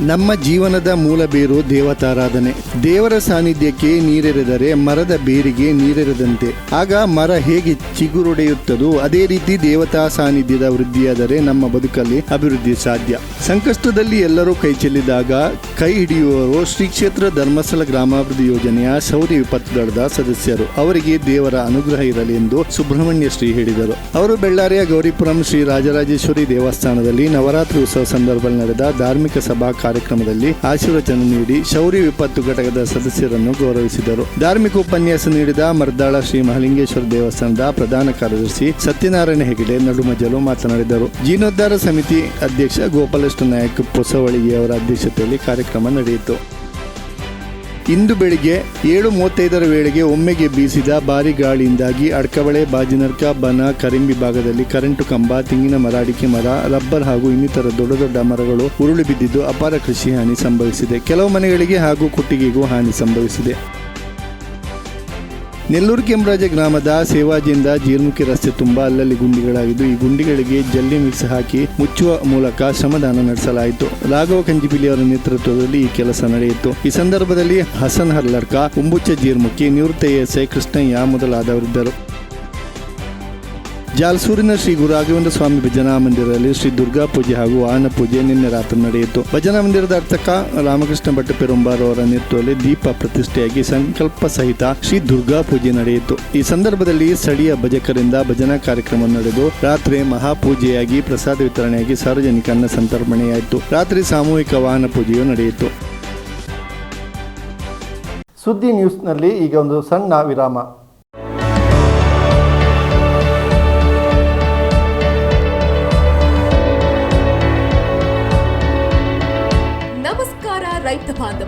ನಮ್ಮ ಜೀವನದ ಮೂಲ ಬೇರು ದೇವತಾರಾಧನೆ. ದೇವರ ಸಾನ್ನಿಧ್ಯಕ್ಕೆ ನೀರೆರೆದರೆ ಮರದ ಬೇರಿಗೆ ನೀರೆರೆದಂತೆ. ಆಗ ಮರ ಹೇಗೆ ಚಿಗುರೊಡೆಯುತ್ತದೋ ಅದೇ ರೀತಿ ದೇವತಾ ಸಾನ್ನಿಧ್ಯದ ವೃದ್ಧಿಯಾದರೆ ನಮ್ಮ ಬದುಕಲ್ಲಿ ಅಭಿವೃದ್ಧಿ ಸಾಧ್ಯ. ಸಂಕಷ್ಟದಲ್ಲಿ ಎಲ್ಲರೂ ಕೈ ಚೆಲ್ಲಿದಾಗ ಕೈ ಹಿಡಿಯುವವರು ಶ್ರೀ ಕ್ಷೇತ್ರ ಧರ್ಮಸ್ಥಳ ಗ್ರಾಮಾಭಿವೃದ್ಧಿ ಯೋಜನೆಯ ಸೌದಿ ವಿಪತ್ತು ದಳದ ಸದಸ್ಯರು. ಅವರಿಗೆ ದೇವರ ಅನುಗ್ರಹ ಇರಲಿ ಎಂದು ಸುಬ್ರಹ್ಮಣ್ಯ ಶ್ರೀ ಹೇಳಿದರು. ಅವರು ಬೆಳ್ಳಾರಿಯ ಗೌರಿಪುರಂ ಶ್ರೀ ರಾಜರಾಜೇಶ್ವರಿ ದೇವಸ್ಥಾನದಲ್ಲಿ ನವರಾತ್ರಿ ಉತ್ಸವ ಸಂದರ್ಭದಲ್ಲಿ ನಡೆದ ಧಾರ್ಮಿಕ ಸಭಾ ಕಾರ್ಯಕ್ರಮದಲ್ಲಿ ಆಶೀರ್ವಚನ ನೀಡಿ ಶೌರಿ ವಿಪತ್ತು ಘಟಕದ ಸದಸ್ಯರನ್ನು ಗೌರವಿಸಿದರು. ಧಾರ್ಮಿಕ ಉಪನ್ಯಾಸ ನೀಡಿದ ಮರ್ದಾಳ ಶ್ರೀ ಮಹಲಿಂಗೇಶ್ವರ ದೇವಸ್ಥಾನದ ಪ್ರಧಾನ ಕಾರ್ಯದರ್ಶಿ ಸತ್ಯನಾರಾಯಣ ಹೆಗಡೆ ನಡುಮಜಲು ಮಾತನಾಡಿದರು. ಜೀರ್ಣೋದ್ಧಾರ ಸಮಿತಿ ಅಧ್ಯಕ್ಷ ಗೋಪಾಲಕೃಷ್ಣ ನಾಯಕ್ ಪೊಸವಳಿಗೆ ಅವರ ಅಧ್ಯಕ್ಷತೆಯಲ್ಲಿ ಕಾರ್ಯಕ್ರಮ ನಡೆಯಿತು. ಇಂದು ಬೆಳಿಗ್ಗೆ ಏಳು ಮೂವತ್ತೈದರ ವೇಳೆಗೆ ಒಮ್ಮೆಗೆ ಬೀಸಿದ ಭಾರಿ ಗಾಳಿಯಿಂದಾಗಿ ಅಡ್ಕಬಳೆ ಬಾಜಿನರ್ಕ, ಬನ, ಕರಿಂಬಿ ಭಾಗದಲ್ಲಿ ಕರೆಂಟು ಕಂಬ, ತೆಂಗಿನ ಮರ, ಅಡಿಕೆ ಮರ, ರಬ್ಬರ್ ಹಾಗೂ ಇನ್ನಿತರ ದೊಡ್ಡ ದೊಡ್ಡ ಮರಗಳು ಉರುಳಿ ಬಿದ್ದಿದ್ದು ಅಪಾರ ಕೃಷಿ ಹಾನಿ ಸಂಭವಿಸಿದೆ. ಕೆಲವು ಮನೆಗಳಿಗೆ ಹಾಗೂ ಕುಟ್ಟಿಗೆಗೂ ಹಾನಿ ಸಂಭವಿಸಿದೆ. ನೆಲ್ಲೂರು ಕೆಂಬರಾಜ ಗ್ರಾಮದ ಸೇವಾಜಿಯಿಂದ ಜೀರ್ಮುಖಿ ರಸ್ತೆ ತುಂಬಾ ಅಲ್ಲಲ್ಲಿ ಗುಂಡಿಗಳಾಗಿದ್ದು, ಈ ಗುಂಡಿಗಳಿಗೆ ಜಲ್ಲಿ ಮಿಕ್ಸ್ ಹಾಕಿ ಮುಚ್ಚುವ ಮೂಲಕ ಶ್ರಮದಾನ ನಡೆಸಲಾಯಿತು. ರಾಘವ ಕಂಜಿಬಿಲಿ ಅವರ ನೇತೃತ್ವದಲ್ಲಿ ಈ ಕೆಲಸ ನಡೆಯಿತು. ಈ ಸಂದರ್ಭದಲ್ಲಿ ಹಸನ್ ಹರ್ಲರ್ಕ ಉಂಬುಚ್ಚ ಜೀರ್ಮುಖಿ, ನಿವೃತ್ತ ಎಸ್ಐ ಕೃಷ್ಣಯ್ಯ ಮೊದಲಾದವರಿದ್ದರು. ಜಾಲ್ಸೂರಿನ ಶ್ರೀ ಗುರುರಾಘವೇಂದ್ರ ಸ್ವಾಮಿ ಭಜನಾ ಮಂದಿರದಲ್ಲಿ ಶ್ರೀ ದುರ್ಗಾ ಪೂಜೆ ಹಾಗೂ ವಾಹನ ಪೂಜೆ ನಿನ್ನೆ ರಾತ್ರಿ ನಡೆಯಿತು. ಭಜನಾ ಮಂದಿರದ ಅರ್ಥಕ ರಾಮಕೃಷ್ಣ ಭಟ್ಟ ಪೆರುಂಬಾರ್ ಅವರ ನೇತೃತ್ವದಲ್ಲಿ ದೀಪ ಪ್ರತಿಷ್ಠೆಯಾಗಿ ಸಂಕಲ್ಪ ಸಹಿತ ಶ್ರೀ ದುರ್ಗಾ ಪೂಜೆ ನಡೆಯಿತು. ಈ ಸಂದರ್ಭದಲ್ಲಿ ಸ್ಥಳೀಯ ಭಜಕರಿಂದ ಭಜನಾ ಕಾರ್ಯಕ್ರಮ ನಡೆದು ರಾತ್ರಿ ಮಹಾಪೂಜೆಯಾಗಿ ಪ್ರಸಾದ ವಿತರಣೆಯಾಗಿ ಸಾರ್ವಜನಿಕ ಅನ್ನ ಸಂತರ್ಪಣೆಯಾಯಿತು. ರಾತ್ರಿ ಸಾಮೂಹಿಕ ವಾಹನ ಪೂಜೆಯು ನಡೆಯಿತು. ಸುದ್ದಿ ನ್ಯೂಸ್ನಲ್ಲಿ ಈಗ ಒಂದು ಸಣ್ಣ ವಿರಾಮ.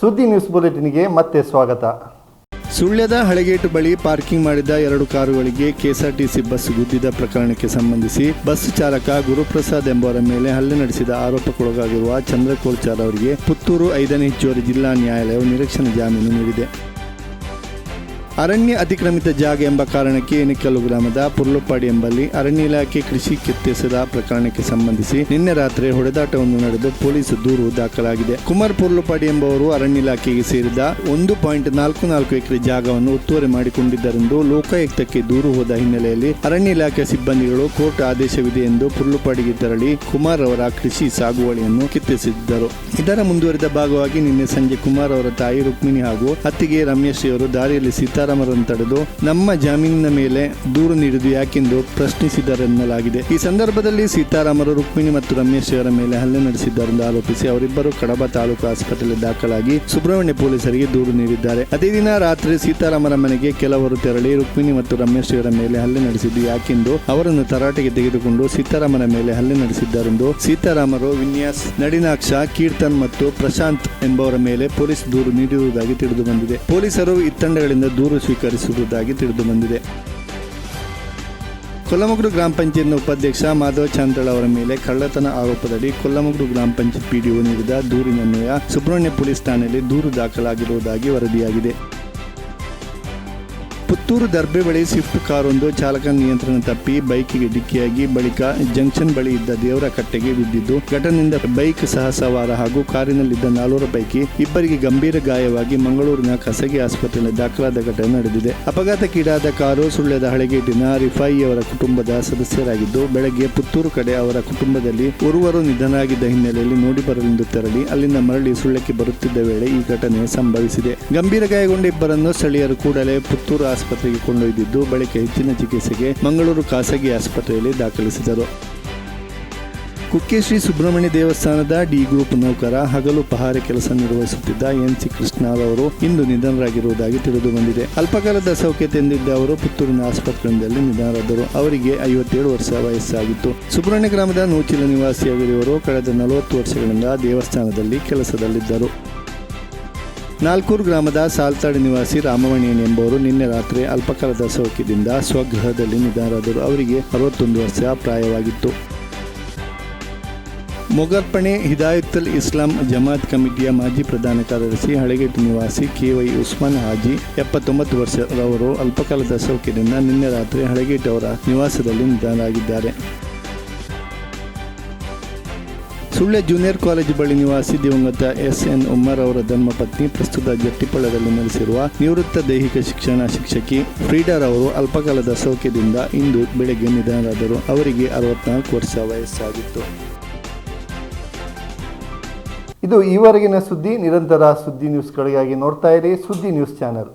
Suddi news ಬುಲೆಟಿನ್ಗೆ ಮತ್ತೆ ಸ್ವಾಗತ. ಸುಳ್ಯದ ಹಳೆಗೇಟು ಬಳಿ ಪಾರ್ಕಿಂಗ್ ಮಾಡಿದ ಎರಡು ಕಾರುಗಳಿಗೆ ಕೆಎಸ್ಆರ್ಟಿಸಿ ಬಸ್ ಗುದ್ದಿದ ಪ್ರಕರಣಕ್ಕೆ ಸಂಬಂಧಿಸಿ ಬಸ್ ಚಾಲಕ ಗುರುಪ್ರಸಾದ್ ಎಂಬುವರ ಮೇಲೆ ಹಲ್ಲೆ ನಡೆಸಿದ ಆರೋಪಕ್ಕೊಳಗಾಗಿರುವ ಚಂದ್ರಕೋಲ್ಚಾರ್ ಅವರಿಗೆ ಪುತ್ತೂರು ಐದನೇ ಹೆಚ್ಚುವರಿ ಜಿಲ್ಲಾ ನ್ಯಾಯಾಲಯವು ನಿರೀಕ್ಷಣೆ ಜಾಮೀನು ನೀಡಿದೆ. ಅರಣ್ಯ ಅತಿಕ್ರಮಿತ ಜಾಗ ಎಂಬ ಕಾರಣಕ್ಕೆ ಎಣಿಕಲ್ಲು ಗ್ರಾಮದ ಪುರ್ಲುಪಾಡಿ ಎಂಬಲ್ಲಿ ಅರಣ್ಯ ಇಲಾಖೆ ಕೃಷಿ ಕೆತ್ತೆಸದ ಪ್ರಕರಣಕ್ಕೆ ಸಂಬಂಧಿಸಿ ನಿನ್ನೆ ರಾತ್ರಿ ಹೊಡೆದಾಟವನ್ನು ನಡೆದು ಪೊಲೀಸ್ ದೂರು ದಾಖಲಾಗಿದೆ. ಕುಮಾರ್ ಪುರ್ಲುಪಾಡಿ ಎಂಬುವರು ಅರಣ್ಯ ಇಲಾಖೆಗೆ ಸೇರಿದ ಒಂದು ಪಾಯಿಂಟ್ ನಾಲ್ಕು ನಾಲ್ಕು ಎಕರೆ ಜಾಗವನ್ನು ಒತ್ತುವರಿ ಮಾಡಿಕೊಂಡಿದ್ದರೆಂದು ಲೋಕಾಯುಕ್ತಕ್ಕೆ ದೂರು ಹೋದ ಹಿನ್ನೆಲೆಯಲ್ಲಿ ಅರಣ್ಯ ಇಲಾಖೆ ಸಿಬ್ಬಂದಿಗಳು ಕೋರ್ಟ್ ಆದೇಶವಿದೆ ಎಂದು ಪುರ್ಲುಪಾಡಿಗೆ ತೆರಳಿ ಕುಮಾರ್ ಅವರ ಕೃಷಿ ಸಾಗುವಳಿಯನ್ನು ಕಿತ್ತೆಸೆದಿದ್ದರು ಇದರ ಮುಂದುವರಿದ ಭಾಗವಾಗಿ ನಿನ್ನೆ ಸಂಜೆ ಕುಮಾರ್ ಅವರ ತಾಯಿ ರುಕ್ಮಿಣಿ ಹಾಗೂ ಅತ್ತಿಗೆ ರಮೇಶ್ ಅವರು ದಾರಿಯಲ್ಲಿ ಸೀತಾರಾಮರನ್ನು ತಡೆದು ನಮ್ಮ ಜಾಮೀನಿನ ಮೇಲೆ ದೂರು ನೀಡಿದ್ದು ಯಾಕೆಂದು ಪ್ರಶ್ನಿಸಿದರೆನ್ನಲಾಗಿದೆ. ಈ ಸಂದರ್ಭದಲ್ಲಿ ಸೀತಾರಾಮರು ರುಕ್ಮಿಣಿ ಮತ್ತು ರಮೇಶ್ ಮೇಲೆ ಹಲ್ಲೆ ನಡೆಸಿದ್ದಾರೆಂದು ಆರೋಪಿಸಿ ಅವರಿಬ್ಬರು ಕಡಬ ತಾಲೂಕು ಆಸ್ಪತ್ರೆಯಲ್ಲಿ ದಾಖಲಾಗಿ ಸುಬ್ರಹ್ಮಣ್ಯ ಪೊಲೀಸರಿಗೆ ದೂರು ನೀಡಿದ್ದಾರೆ. ಅದೇ ದಿನ ರಾತ್ರಿ ಸೀತಾರಾಮರ ಮನೆಗೆ ಕೆಲವರು ತೆರಳಿ ರುಕ್ಮಿಣಿ ಮತ್ತು ರಮೇಶ್ ಮೇಲೆ ಹಲ್ಲೆ ನಡೆಸಿದ್ದು ಯಾಕೆಂದು ಅವರನ್ನು ತರಾಟೆಗೆ ತೆಗೆದುಕೊಂಡು ಸೀತಾರಾಮನ ಮೇಲೆ ಹಲ್ಲೆ ನಡೆಸಿದ್ದಾರೆಂದು ಸೀತಾರಾಮರು ವಿನ್ಯಾಸ್, ನಡಿನಾಕ್ಷ, ಕೀರ್ತನ್ ಮತ್ತು ಪ್ರಶಾಂತ್ ಎಂಬವರ ಮೇಲೆ ಪೊಲೀಸ್ ದೂರು ನೀಡಿರುವುದಾಗಿ ತಿಳಿದು ಬಂದಿದೆ ಪೊಲೀಸರು ಇತ್ತಂಡಗಳಿಂದ ದೂರು ಸ್ವೀಕರಿಸಿರುವುದಾಗಿ ತಿಳಿದು ಬಂದಿದೆ ಕೊಲ್ಲಮಗುಡು ಗ್ರಾಮ ಪಂಚಾಯತ್ನ ಉಪಾಧ್ಯಕ್ಷ ಮಾಧವ ಚಾಂದ್ರಳ ಅವರ ಮೇಲೆ ಕಳ್ಳತನ ಆರೋಪದಡಿ ಕೊಲ್ಲಮಗುಡು ಗ್ರಾಮ ಪಂಚಾಯತ್ ಪಿಡಿಒ ನೀಡಿದ ದೂರಿನನ್ವಯ ಸುಬ್ರಹ್ಮಣ್ಯ ಪೊಲೀಸ್ ಠಾಣೆಯಲ್ಲಿ ದೂರು ದಾಖಲಾಗಿರುವುದಾಗಿ ವರದಿಯಾಗಿದೆ. ಪುತ್ತೂರು ದರ್ಬೆ ಬಳಿ ಸ್ವಿಫ್ಟ್ ಕಾರೊಂದು ಚಾಲಕ ನಿಯಂತ್ರಣ ತಪ್ಪಿ ಬೈಕಿಗೆ ಡಿಕ್ಕಿಯಾಗಿ ಬಳಿಕ ಜಂಕ್ಷನ್ ಬಳಿ ಇದ್ದ ದೇವರ ಕಟ್ಟೆಗೆ ಬಿದ್ದಿದ್ದು, ಘಟನೆಯಿಂದ ಬೈಕ್ ಸಹ ಸವಾರ ಹಾಗೂ ಕಾರಿನಲ್ಲಿದ್ದ ನಾಲ್ವರ ಪೈಕಿ ಇಬ್ಬರಿಗೆ ಗಂಭೀರ ಗಾಯವಾಗಿ ಮಂಗಳೂರಿನ ಖಾಸಗಿ ಆಸ್ಪತ್ರೆಯಲ್ಲಿ ದಾಖಲಾದ ಘಟನೆ ನಡೆದಿದೆ. ಅಪಘಾತಕ್ಕೀಡಾದ ಕಾರು ಸುಳ್ಯದ ಹಳೆಗೇಟಿನ ರಿಫಾಯಿ ಅವರ ಕುಟುಂಬದ ಸದಸ್ಯರಾಗಿದ್ದು, ಬೆಳಗ್ಗೆ ಪುತ್ತೂರು ಕಡೆ ಅವರ ಕುಟುಂಬದಲ್ಲಿ ಓರ್ವರು ನಿಧನರಾಗಿದ್ದ ಹಿನ್ನೆಲೆಯಲ್ಲಿ ನೋಡಿ ಬರಲೆಂದು ತೆರಳಿ, ಅಲ್ಲಿಂದ ಮರಳಿ ಸುಳ್ಯಕ್ಕೆ ಬರುತ್ತಿದ್ದ ವೇಳೆ ಈ ಘಟನೆ ಸಂಭವಿಸಿದೆ. ಗಂಭೀರ ಗಾಯಗೊಂಡ ಇಬ್ಬರನ್ನು ಸ್ಥಳೀಯರು ಕೂಡಲೇ ಪುತ್ತೂರು ಆಸ್ಪತ್ರೆಗೆ ಕೊಂಡೊಯ್ದಿದ್ದು ಬಳಿಕ ಹೆಚ್ಚಿನ ಚಿಕಿತ್ಸೆಗೆ ಮಂಗಳೂರು ಖಾಸಗಿ ಆಸ್ಪತ್ರೆಯಲ್ಲಿ ದಾಖಲಿಸಿದರು. ಕುಕ್ಕೆ ಶ್ರೀ ಸುಬ್ರಹ್ಮಣ್ಯ ದೇವಸ್ಥಾನದ ಡಿ ಗ್ರೂಪ್ ನೌಕರ ಹಗಲು ಪಹಾರೆ ಕೆಲಸ ನಿರ್ವಹಿಸುತ್ತಿದ್ದ ಎನ್ ಸಿ ಕೃಷ್ಣರವರು ಇಂದು ನಿಧನರಾಗಿರುವುದಾಗಿ ತಿಳಿದು ಬಂದಿದೆ. ಅಲ್ಪಕಾಲದ ಸೌಖ್ಯ ತೆಂದಿದ್ದ ಅವರು ಪುತ್ತೂರಿನ ಆಸ್ಪತ್ರೆಯೊಂದರಲ್ಲಿ ನಿಧನರಾದರು. ಅವರಿಗೆ ಐವತ್ತೇಳು ವರ್ಷ ವಯಸ್ಸಾಗಿತ್ತು. ಸುಬ್ರಹ್ಮಣ್ಯ ಗ್ರಾಮದ ನೂಚಿಲ ನಿವಾಸಿಯಾಗಿರುವವರು ಕಳೆದ ನಲವತ್ತು ವರ್ಷಗಳಿಂದ ದೇವಸ್ಥಾನದಲ್ಲಿ ಕೆಲಸದಲ್ಲಿದ್ದರು. ನಾಲ್ಕೂರು ಗ್ರಾಮದ ಸಾಲ್ತಾಡಿ ನಿವಾಸಿ ರಾಮವಣಿಯನ್ ಎಂಬುವರು ನಿನ್ನೆ ರಾತ್ರಿ ಅಲ್ಪಕಾಲದ ಸೌಖ್ಯದಿಂದ ಸ್ವಗೃಹದಲ್ಲಿ ನಿಧನರಾದರು. ಅವರಿಗೆ ಅರವತ್ತೊಂದು ವರ್ಷ ಪ್ರಾಯವಾಗಿತ್ತು. ಮೊಗರ್ಪಣೆ ಹಿದಾಯತ್ತಲ್ ಇಸ್ಲಾಂ ಜಮಾತ್ ಕಮಿಟಿಯ ಮಾಜಿ ಪ್ರಧಾನ ಕಾರ್ಯದರ್ಶಿ ಹಳೆಗೇಟು ನಿವಾಸಿ ಕೆವೈ ಉಸ್ಮಾನ್ ಹಾಜಿ ಎಪ್ಪತ್ತೊಂಬತ್ತು ವರ್ಷರವರು ಅಲ್ಪಕಾಲದ ಸೌಖ್ಯದಿಂದ ನಿನ್ನೆ ರಾತ್ರಿ ಹಳೆಗೇಟು ಅವರ ನಿವಾಸದಲ್ಲಿ ನಿಧನರಾಗಿದ್ದಾರೆ. ಸುಳ್ಯ ಜೂನಿಯರ್ ಕಾಲೇಜು ಬಳಿ ನಿವಾಸಿ ದಿವಂಗತ ಎಸ್ ಎನ್ ಉಮ್ಮರ್ ಅವರ ಧರ್ಮಪತ್ನಿ ಪ್ರಸ್ತುತ ಜಟ್ಟಿಪಳ್ಳದಲ್ಲಿ ನೆಲೆಸಿರುವ ನಿವೃತ್ತ ದೈಹಿಕ ಶಿಕ್ಷಣ ಶಿಕ್ಷಕಿ ಫ್ರೀಡರ್ ಅವರು ಅಲ್ಪಕಾಲದ ಸೌಖ್ಯದಿಂದ ಇಂದು ಬೆಳಗ್ಗೆ ನಿಧನರಾದರು. ಅವರಿಗೆ ಅರವತ್ನಾಲ್ಕು ವರ್ಷ ವಯಸ್ಸಾಗಿತ್ತು. ಇದು ಈವರೆಗಿನ ಸುದ್ದಿ. ನಿರಂತರ ಸುದ್ದಿ ನ್ಯೂಸ್ಗಳಿಗಾಗಿ ನೋಡ್ತಾ ಇರಿ ಸುದ್ದಿ ನ್ಯೂಸ್ ಚಾನೆಲ್.